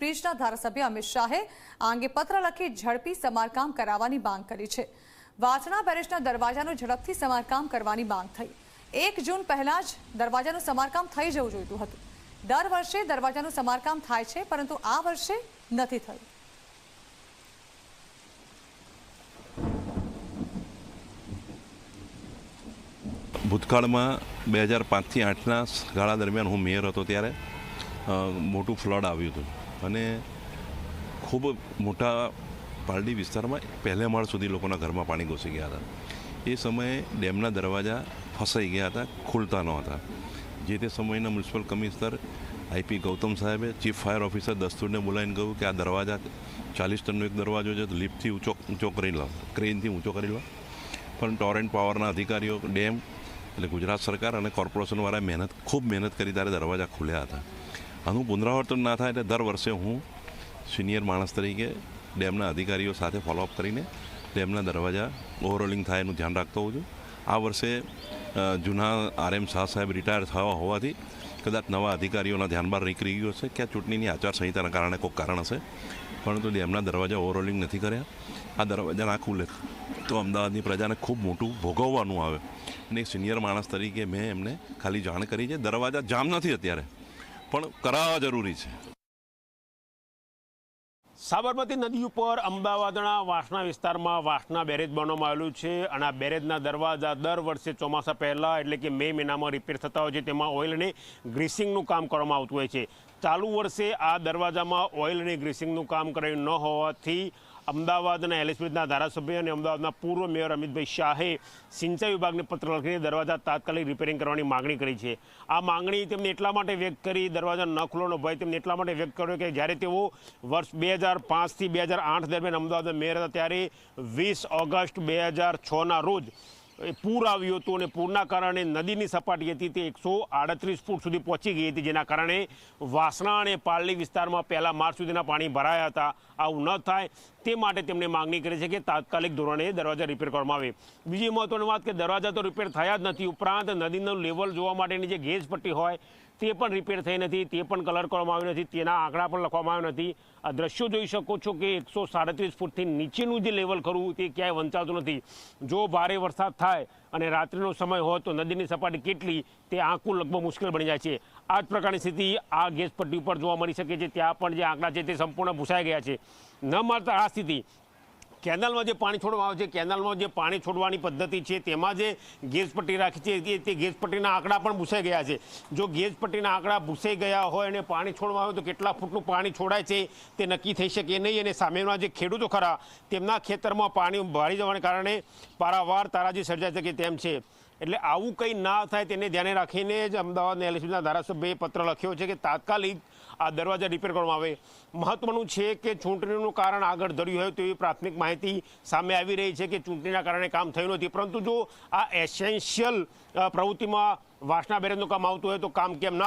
બ્રિજના ધારાસભ્ય અમિત શાહે આ અંગે પત્ર લખી ઝડપી સમારકામ કરાવવાની માંગ કરી છે. વાસણા બેરેજના દરવાજાનું ઝડપથી સમારકામ કરવાની માંગ થઈ. એક જૂન પહેલા જ દરવાજાનું સમારકામ થઈ જવું જોઈતું હતું. દર વર્ષે દરવાજાનું સમારકામ થાય છે, પરંતુ આ વર્ષે નથી થયું. ભૂતકાળમાં બે હજાર પાંચથી આઠના ગાળા દરમિયાન હું મેયર હતો ત્યારે મોટું ફ્લડ આવ્યું હતું. અને ખૂબ મોટા પારડી વિસ્તારમાં પહેલે માળ સુધી લોકોના ઘરમાં પાણી ઘૂસી ગયા હતા. એ સમયે ડેમના દરવાજા ફસાઈ ગયા હતા, ખુલતા નહોતા જે તે સમયના મ્યુનિસિપલ કમિશનર આઈપી ગૌતમ સાહેબે ચીફ ફાયર ઓફિસર દસ્તુરને બોલાવીને કહ્યું કે આ દરવાજા ચાલીસ ટનનો એક દરવાજો છે, તો લિફ્ટથી ઊંચો ઊંચો કરી લો, ક્રેનથી ઊંચો કરી લો. પણ ટોરેન્ટ પાવરના અધિકારીઓ, ડેમ એટલે ગુજરાત સરકાર અને કોર્પોરેશનવાળાએ મહેનત, ખૂબ મહેનત કરી ત્યારે દરવાજા ખુલ્યા હતા. આનું પુનરાવર્તન ના થાય એટલે દર વર્ષે હું સિનિયર માણસ તરીકે ડેમના અધિકારીઓ સાથે ફોલોઅપ કરીને ડેમના દરવાજા ઓવરઓલિંગ થાય એનું ધ્યાન રાખતો હોઉં છું. આ વર્ષે જૂના આરએમ શાહ સાહેબ રિટાયર થવા હોવાથી કદાચ નવા અધિકારીઓના ધ્યાન બહાર નીકળી ગયું હશે કે આ ચૂંટણીની આચારસંહિતાના કારણે કોઈ કારણ હશે. પરંતુ ડેમના દરવાજા ઓવરઓલિંગ નથી કર્યા. આ દરવાજા ના ખુલે તો અમદાવાદની પ્રજાને ખૂબ મોટું ભોગવવાનું આવે. અને સિનિયર માણસ તરીકે મેં એમને ખાલી જાણ કરી છે. દરવાજા જામ નથી અત્યારે. પણ કરાવવા જરૂરી છે. સાબરમતી નદી ઉપર અમદાવાદના વાસણા વિસ્તારમાં વાસણા બેરેજ બનાવવામાં આવેલું છે અને આ બેરેજના દરવાજા દર વર્ષે ચોમાસા પહેલાં એટલે કે મે મહિનામાં રિપેર થતા હોય છે. તેમાં ઓઇલ અને ગ્રીસિંગનું કામ કરવામાં આવતું હોય છે. ચાલુ વર્ષે આ દરવાજામાં ઓઇલ અને ગ્રીસિંગનું કામ કરાયું ન હોવાથી અમદાવાદના એલિસબ્રિજના ધારાસભ્ય અને અમદાવાદના પૂર્વ મેયર અમિતભાઈ શાહે સિંચાઈ વિભાગને પત્ર લખીને દરવાજા તાત્કાલિક રિપેરિંગ કરવાની માગણી કરી છે. આ માગણી તેમને એટલા માટે વ્યક્ત કરી, દરવાજા ન ખુલવાનો ભય તેમને એટલા માટે વ્યક્ત કર્યો કે જ્યારે તેઓ વર્ષ બે હજાર પાંચથી બે હજાર આઠ દરમિયાન અમદાવાદના મેયર હતા ત્યારે વીસ ઓગસ્ટ બે હજાર છના રોજ પૂર આવ્યું હતું અને પૂરના કારણે નદીની સપાટી હતી તે એકસો આડત્રીસ ફૂટ સુધી પહોંચી ગઈ હતી, જેના કારણે વાસણા અને પાલડી વિસ્તારમાં પહેલા માર્ચ સુધીના પાણી ભરાયા હતા. આવું ન થાય તે માટે તેમણે માંગણી કરી છે કે તાત્કાલિક ધોરણે દરવાજા રિપેર કરવામાં આવે. બીજી મહત્વની વાત કે દરવાજા તો રિપેર થયા જ નથી. ઉપરાંત નદીનું લેવલ જોવા માટેની જે ગેજ પટ્ટી હોય તે પણ રિપેર થઈ નથી, તે પણ કલર કરવામાં આવ્યો નથી, તેના આંકડા પણ લખવામાં આવ્યા નથી. આ દ્રશ્યો જોઈ શકો છો કે એકસો સાડત્રીસ ફૂટથી નીચેનું જે લેવલ ખરું, તે ક્યાંય વંચાતું નથી. જો ભારે વરસાદ થાય અને રાત્રિનો સમય હોય, તો નદીની સપાટી કેટલી, તે આંકવું લગભગ મુશ્કેલ બની જાય છે. આ જ પ્રકારની સ્થિતિ આ ગેસ પટ્ટી ઉપર જોવા મળી શકે છે. ત્યાં પણ જે આંકડા છે, તે સંપૂર્ણ ભૂસાઈ ગયા છે. ન માત્ર આ સ્થિતિ. કેનાલમાં જે પાણી છોડવામાં આવે છે, કેનાલમાં જે પાણી છોડવાની પદ્ધતિ છે, તેમાં જે ગેસ પટ્ટી રાખી છે તે- ગેસ પટ્ટીના આંકડા પણ ભૂસાઈ ગયા છે. જો ગેસ પટ્ટીના આંકડા ભૂસાઈ ગયા હોય અને પાણી છોડવામાં આવે તો કેટલા ફૂટનું પાણી છોડાય છે, તે નક્કી થઈ શકે નહીં. અને સામેના જે ખેડૂતો ખરા, તેમના ખેતરમાં પાણી ભરાઈ જવાને કારણે પારાવાર તારાજી સર્જાઈ શકે તેમ છે. એટલે આવું કંઈ ના થાય તેને ધ્યાને રાખીને જ અમદાવાદ એલસીબીના ધારાસભ્યએ પત્ર લખ્યો છે કે તાત્કાલિક આ દરવાજા રિપેર કરવામાં આવે. મહત્વનું છે કે ચૂંટણીનું કારણ આગળ ધર્યું હોય તેવી પ્રાથમિક માહિતી સામે આવી રહી છે કે ચૂંટણીના કારણે કામ થયું નથી. પરંતુ જો આ એસેન્શિયલ પ્રવૃત્તિમાં વાસણા બેરેજનું કામ આવતું હોય તો કામ કેમ ના